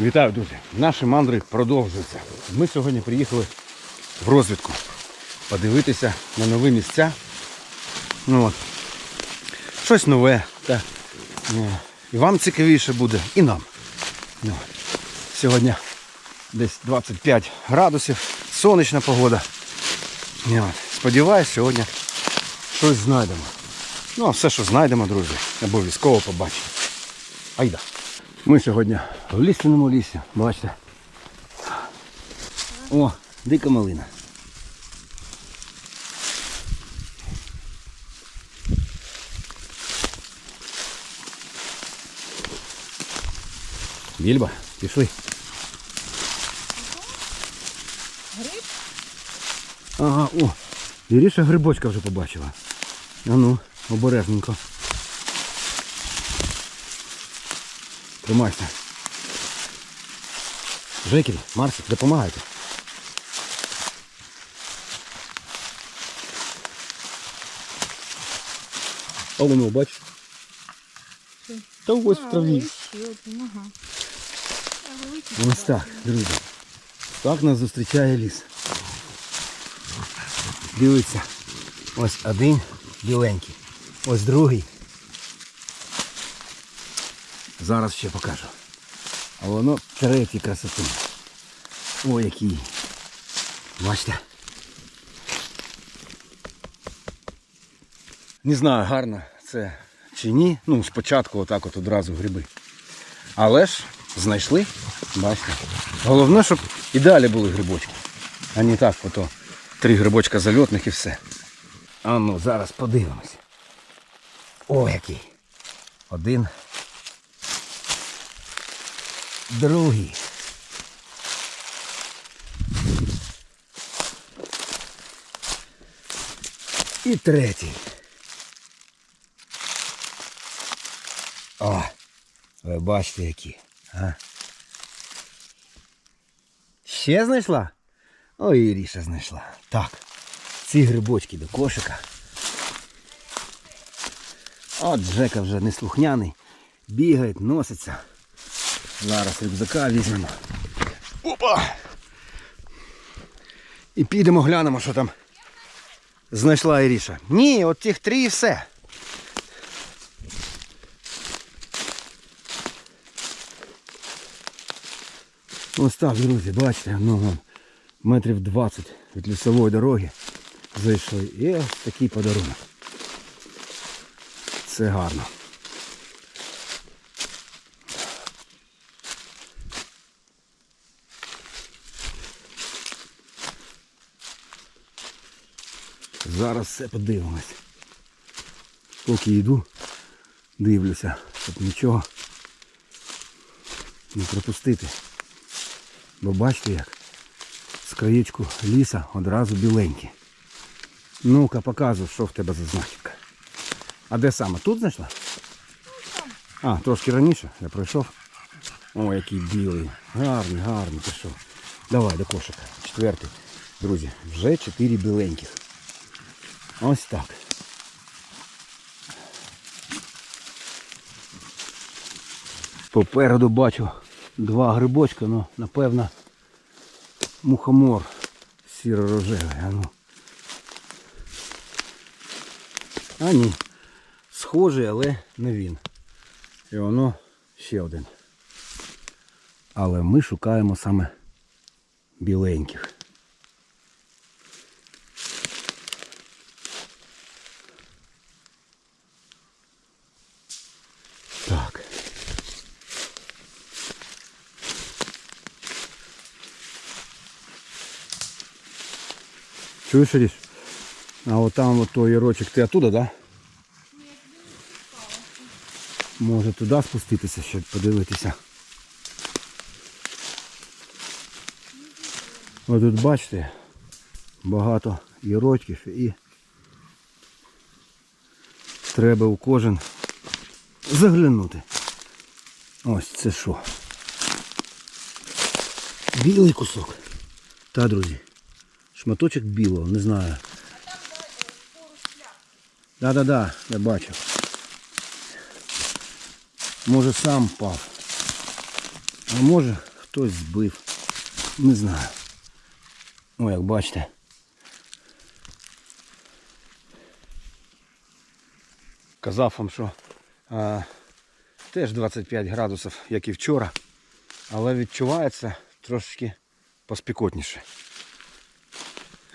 Вітаю, друзі! Наші мандри продовжуються. Ми сьогодні приїхали в розвідку подивитися на нові місця. Ну, от. Щось нове. Та, е, і вам цікавіше буде, і нам. Ну. Сьогодні десь 25 градусів, сонячна погода. Ну. Сподіваюсь, сьогодні щось знайдемо. Ну, а все, що знайдемо, друзі, обов'язково побачимо. Айда. Ми сьогодні в лісняному лісі, бачите. О, дика малина. Більба, пішли. Гриб? Ага, о, Іріша грибочка вже побачила. А ну, обережненько. Тримайся. Жекері, Марсик, допомагайте. А воно, бачиш? Та ось в траві. Ось так, друзі. Так нас зустрічає ліс. Дивіться. Ось один біленький. Ось другий. Зараз ще покажу. А воно третій красоти. О, який. Бачите? Не знаю, гарно це чи ні. Ну, спочатку отак от одразу гриби. Але ж знайшли, бачите. Головне, щоб і далі були грибочки. А не так, ото три грибочка зальотних і все. А ну, зараз подивимось. О, який. Один. Другий. І третій. О, ви бачите які. А? Ще знайшла? Ой, Іріша знайшла. Так, ці грибочки до кошика. От Джека вже неслухняний. Бігає, носиться. Зараз рюкзака візьмемо. Опа! І підемо глянемо, що там знайшла Іріша. Ні, от тих три і все. Ось так, друзі, бачите, ну вон, метрів 20 від лісової дороги зайшли. І ось такий подарунок. Це гарно. Зараз все подивимось. Поки йду, дивлюся, щоб нічого не пропустити. Бо бачите як? З краєчку ліса одразу біленькі. Ну-ка, показуй, що в тебе за знахідка. А де саме? Тут знайшла? А, трошки раніше я пройшов. О, який білий. Гарний, гарний пішов. Давай до кошика. Четвертий. Друзі, вже чотири біленьких. Ось так. Попереду бачу два грибочка, ну, напевно, мухомор сіро-рожевий. А, ну. а ні. Схожий, але не він. І воно ще один. Але ми шукаємо саме біленьких. Чуєш, Ріш? А от там от той ярочок, ти оттуда, да? Може туди спуститися, щоб подивитися. Ось тут бачите, багато ярочків і треба у кожен заглянути. Ось це що? Білий кусок. Та, друзі. Шматочок білого, не знаю. Да-да-да, я бачив. Може сам впав. А може хтось збив. Не знаю. Ну, як бачите. Казав вам, що а, теж 25 градусів, як і вчора. Але відчувається трошечки поспікотніше.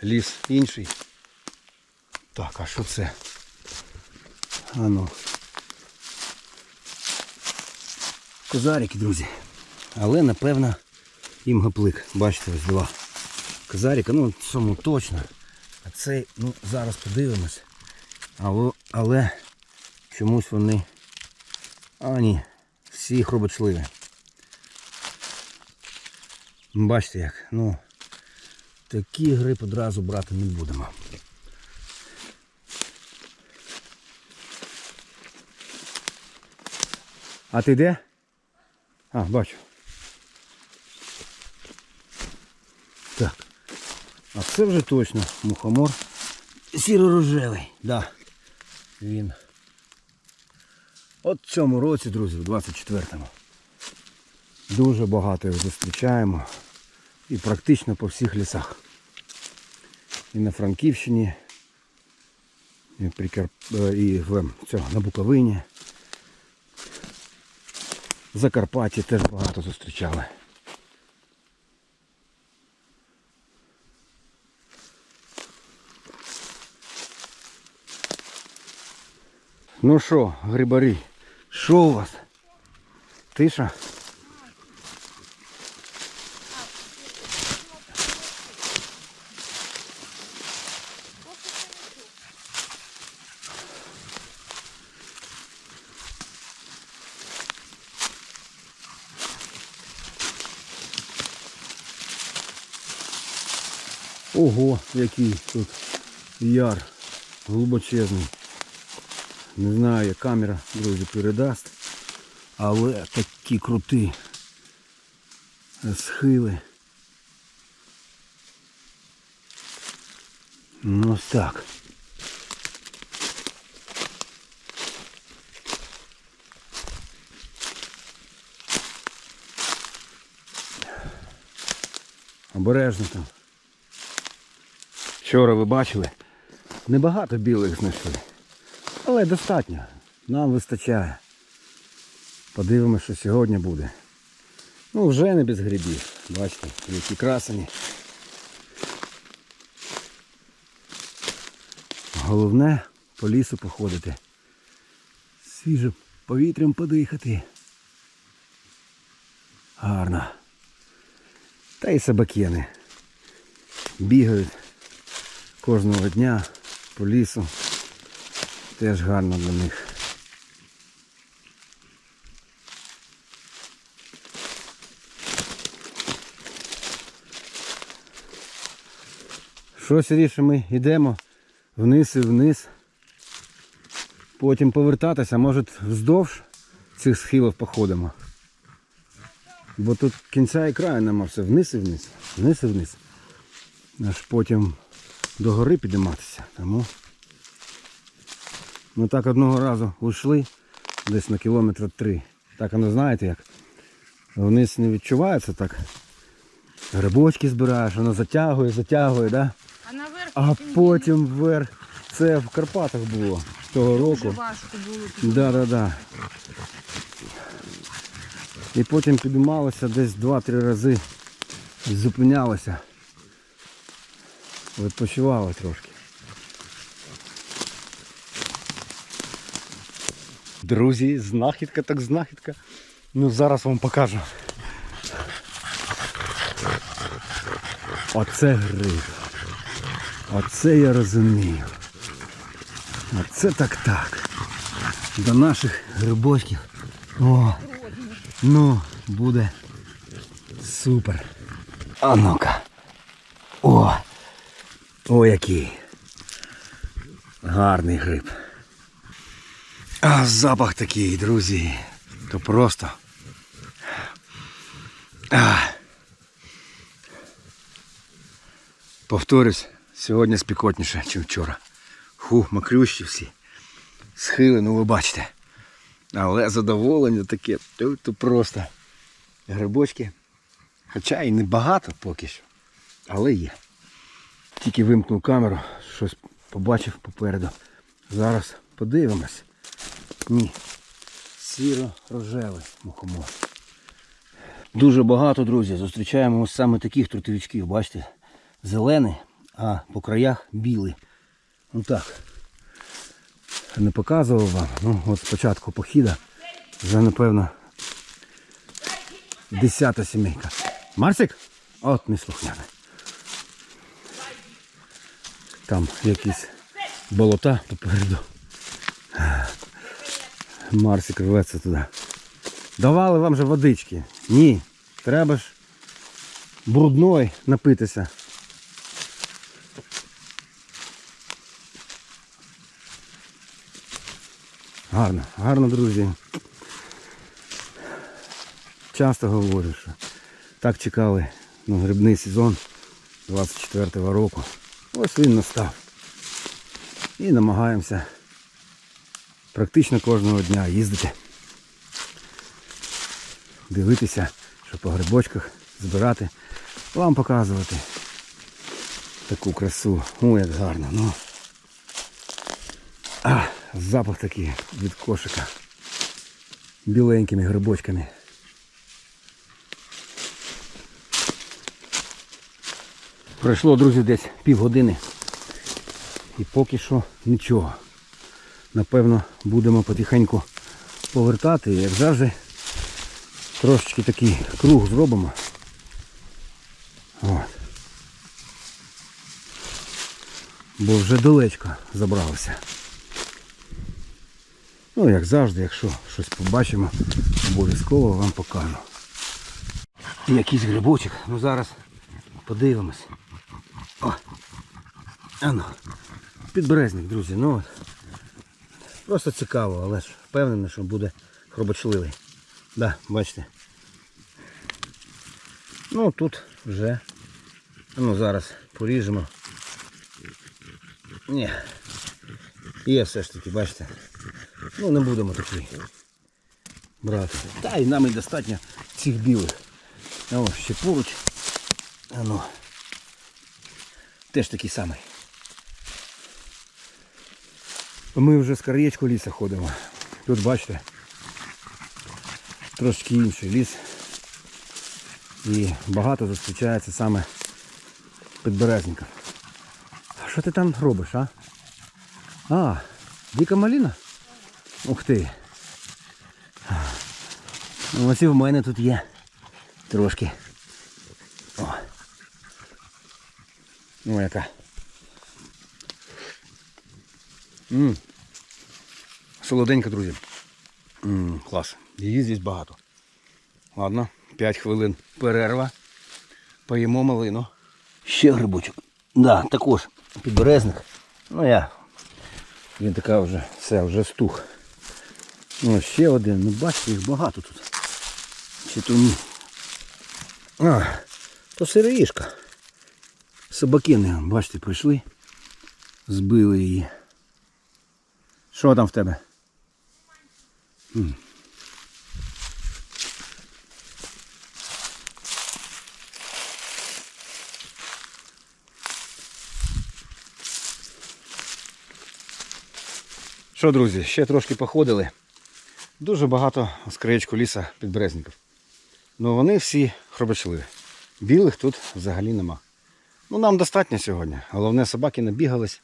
Ліс інший. Так, а що це? А ну. Козарики, друзі. Але напевно їм гаплик. Бачите, ось два козарика. Ну, цьому точно. А цей, ну, зараз подивимось. Але, але чомусь вони. А ні, всі хробочливі. Бачите як, ну такі гриб одразу брати не будемо. А ти де? А, бачу. Так. А це вже точно мухомор. Сіро-рожевий, да. Він. От в цьому році, друзі, в 24-му. Дуже багато його зустрічаємо. І практично по всіх лісах. І на Франківщині, і, при е, і в цього, на Буковині. В Закарпатті теж багато зустрічали. Ну що, грибарі, що у вас? Тиша? Ого, який тут яр глибочезний. Не знаю, як камера, друзі, передасть. Але такі круті схили. Ну ось так. Обережно там. Вчора ви бачили, небагато білих знайшли. Але достатньо. Нам вистачає. Подивимося, що сьогодні буде. Ну вже не без грибів. Бачите, які красені. Головне по лісу походити. Свіжим повітрям подихати. Гарно. Та й собакени. Бігають кожного дня по лісу. Теж гарно для них. Що сіріше ми йдемо вниз і вниз. Потім повертатися, може вздовж цих схилів походимо. Бо тут кінця і краю нема все вниз і вниз, вниз і вниз. Аж потім до гори підійматися. Тому ми так одного разу ушли десь на кілометр три. Так воно знаєте як. Вниз не відчувається так. Грибочки збираєш, воно затягує, затягує, да? А наверх а потім вверх. Це в Карпатах було того дуже року. важко було. Да, да, да. І потім піднімалося десь 2-3 рази. Зупинялося. Відпочивали трошки. Друзі, знахідка так знахідка. Ну зараз вам покажу. Оце гриб. Оце я розумію. Оце так так. До наших грибочків. О, ну, буде супер. А ну-ка. О! Який. Гарний гриб. А запах такий, друзі. То просто. А. Повторюсь, сьогодні спекотніше, ніж вчора. Ху, мокрющі всі. Схили, ну ви бачите. Але задоволення таке, то, то просто грибочки. Хоча і не багато поки що, але є. Тільки вимкнув камеру, щось побачив попереду. Зараз подивимось. Ні. Сіро-рожевий мухомор. Дуже багато, друзі, зустрічаємо ось саме таких трутовичків. Бачите, зелений, а по краях білий. Ну так. Не показував вам. Ну, от спочатку похіда. Вже напевно десята сімейка. Марсик? От неслухняний. Там якісь болота попереду. Марсик рветься туди. Давали вам же водички. Ні. Треба ж брудної напитися. Гарно, гарно, друзі. Часто говорю, що так чекали на грибний сезон 24-го року. Ось він настав. І намагаємося практично кожного дня їздити. Дивитися, що по грибочках збирати, вам показувати таку красу. О, як гарно. Ну. А, запах такий від кошика. Біленькими грибочками. Пройшло, друзі, десь півгодини. І поки що нічого. Напевно, будемо потихеньку повертати. Як завжди, трошечки такий круг зробимо. От. Бо вже далечко забралося. Ну, як завжди, якщо щось побачимо, обов'язково вам покажу. Якийсь грибочок. Ну зараз подивимось. О! Ано. Підберезник, друзі. Ну от. Просто цікаво, але ж впевнений, що буде хробочливий. Да, бачите. Ну тут вже. Ну зараз поріжемо. Ні. Є все ж таки, бачите. Ну не будемо такий брати. Та і нам і достатньо цих білих. Ось ще поруч. А ну. Теж такий самий. Ми вже з краєчку ліса ходимо. Тут бачите. Трошки інший ліс. І багато зустрічається саме підберезників. Що ти там робиш, а? А, дика маліна? Ух ти. Ну, Ось і в мене тут є трошки. О. Ну яка. Ммм. Солоденька, друзі. Ммм, клас. Її здесь багато. Ладно, 5 хвилин перерва. Поїмо малину. Ще грибочок. Да, також підберезник. Ну я. Він така вже, все, вже стух. Ну, ще один. Ну бачите, їх багато тут. Чи то ні. А, то сироїшка. Собаки бачите, прийшли. Збили її. Що там в тебе? Що, друзі, ще трошки походили. Дуже багато з краєчку ліса підберезників. Ну вони всі хробочливі. Білих тут взагалі нема. Ну нам достатньо сьогодні. Головне, собаки набігались.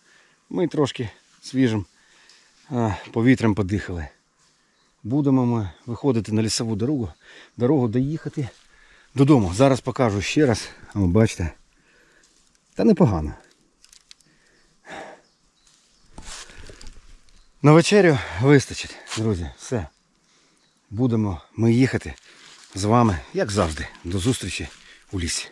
Ми трошки свіжим а, повітрям подихали. Будемо ми виходити на лісову дорогу, дорогу доїхати додому. Зараз покажу ще раз. О, бачите. Та непогано. На вечерю вистачить, друзі. Все. Будемо ми їхати з вами, як завжди, до зустрічі у лісі.